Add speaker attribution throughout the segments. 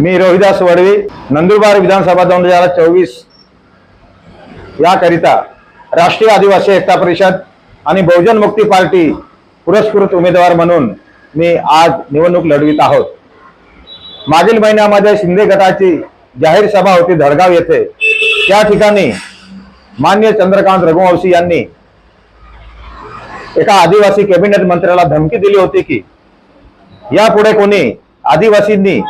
Speaker 1: मी रोहिदास वडवी नंदुरबार विधानसभा दोन हजार चोवीस. याकरिता राष्ट्रीय आदिवासी एकता परिषद आणि बहुजन मुक्ती पार्टी पुरस्कृत उमेदवार म्हणून मी आज निवडणूक लढवित आहोत. मागील महिन्यामध्ये शिंदे गटाची जाहीर सभा होती धडगाव येथे. त्या ठिकाणी मान्य चंद्रकांत रघुवंशी यांनी एका आदिवासी कॅबिनेट मंत्र्याला धमकी दिली होती की यापुढे कोणी आदिवासींनी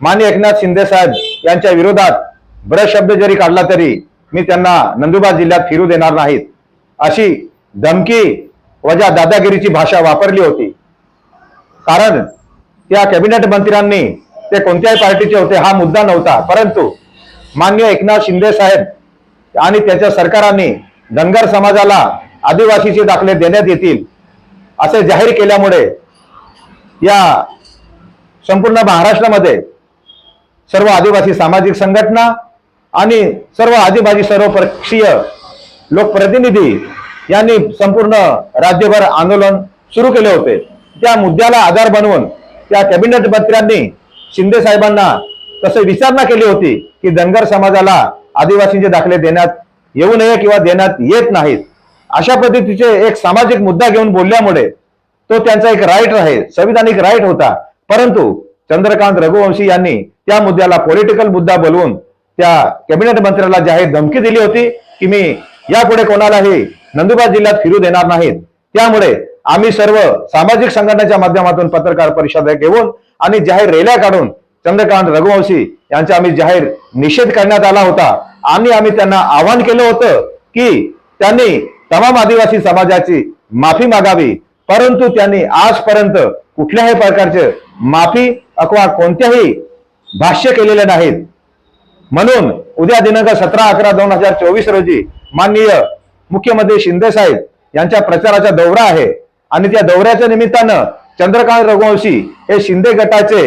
Speaker 1: मान्य एकनाथ शिंदे साहेब यांच्या विरोधात ब्रश शब्द जरी काढला तरी मी त्यांना नंदुरबार जिल्ह्यात फिरू देणार नाहीत. अशी धमकी वजा दादागिरीची भाषा वापरली होती. कारण त्या कॅबिनेट मंत्र्यांनी ते कोणत्याही पार्टीचे होते हा मुद्दा नव्हता. परंतु मान्य एकनाथ शिंदे साहेब आणि त्याच्या सरकारांनी धनगर समाजाला आदिवासीचे दाखले देण्यात येतील असे जाहीर केल्यामुळे या संपूर्ण महाराष्ट्रामध्ये सर्व आदिवासी सामाजिक संघटना आणि सर्व आदिवासी सर्वपक्षीय लोकप्रतिनिधी यांनी संपूर्ण राज्यभर आंदोलन सुरू केले होते. त्या मुद्द्याला आधार बनवून त्या कॅबिनेट मंत्र्यांनी शिंदे साहेबांना तसे विचारणा केली होती की धनगर समाजाला आदिवासींचे दाखले देण्यात येऊ नये किंवा देण्यात येत नाहीत. अशा पद्धतीचे एक सामाजिक मुद्दा घेऊन बोलल्यामुळे तो त्यांचा एक राईट आहे संविधानिक राईट होता. परंतु चंद्रकांत रघुवंशी यांनी त्या मुद्द्याला पॉलिटिकल मुद्दा बोलवून त्या कॅबिनेट मंत्र्याला जाहीर धमकी दिली होती की मी यापुढे कोणालाही नंदुरबार जिल्ह्यात फिरू देणार नाहीत. त्यामुळे आम्ही सर्व सामाजिक संघटनेच्या माध्यमातून पत्रकार परिषद घेऊन आणि जाहीर रॅल्या काढून चंद्रकांत रघुवंशी यांचा आम्ही जाहीर निषेध करण्यात आला होता. आणि आम्ही त्यांना आवाहन केलं होतं की त्यांनी तमाम आदिवासी समाजाची माफी मागावी. परंतु त्यांनी आजपर्यंत कुठल्याही प्रकारचे माफी अथवा कोणत्याही भाष्य केलेले नाहीत म्हणून उद्या दिनांक सतरा अकरा दोन हजार चोवीस रोजी माननीय मुख्यमंत्री शिंदे साहेब यांच्या प्रचाराचा दौरा आहे. आणि त्या दौऱ्याच्या निमित्तानं चंद्रकांत रघुवंशी हे शिंदे गटाचे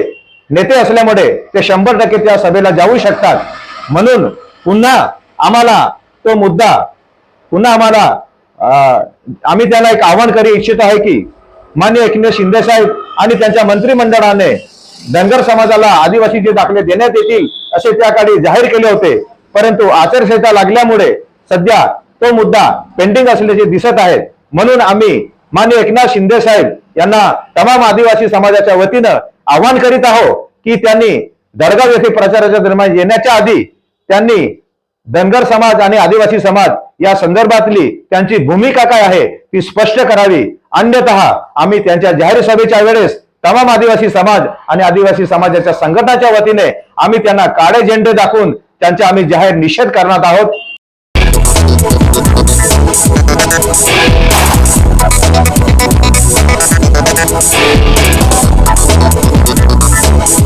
Speaker 1: नेते असल्यामुळे ते शंभर टक्के त्या सभेला जाऊ शकतात. म्हणून पुन्हा आम्हाला तो मुद्दा पुन्हा आम्हाला आम्ही त्याला एक आव्हान करू इच्छित आहे की मान्य एकनाथ शिंदे साहेब आणि त्यांच्या मंत्रिमंडळाने धनगर समाजाला आदिवासीचे दाखले देण्यात येतील असे त्या काळी जाहीर केले होते. परंतु आचारसंहिता लागल्यामुळे सध्या तो मुद्दा पेंडिंग असल्याचे दिसत आहे म्हणून आम्ही मान्य एकनाथ शिंदे साहेब यांना तमाम आदिवासी समाजाच्या वतीनं आव्हान करीत आहोत की त्यांनी दरगाव येथे प्रचाराच्या दरम्यान येण्याच्या आधी त्यांनी धनगर समाज आणि आदिवासी समाज या संदर्भातली त्यांची भूमिका काय आहे ती स्पष्ट करावी. अन्यतः आम्ही त्यांच्या जाहीर सभेच्या वेळेस तमाम आदिवासी समाज आणि आदिवासी समाजाच्या संघटनाच्या वतीने आम्ही त्यांना काळे झेंडे दाखवून त्यांचा आम्ही जाहीर निषेध करणार आहोत.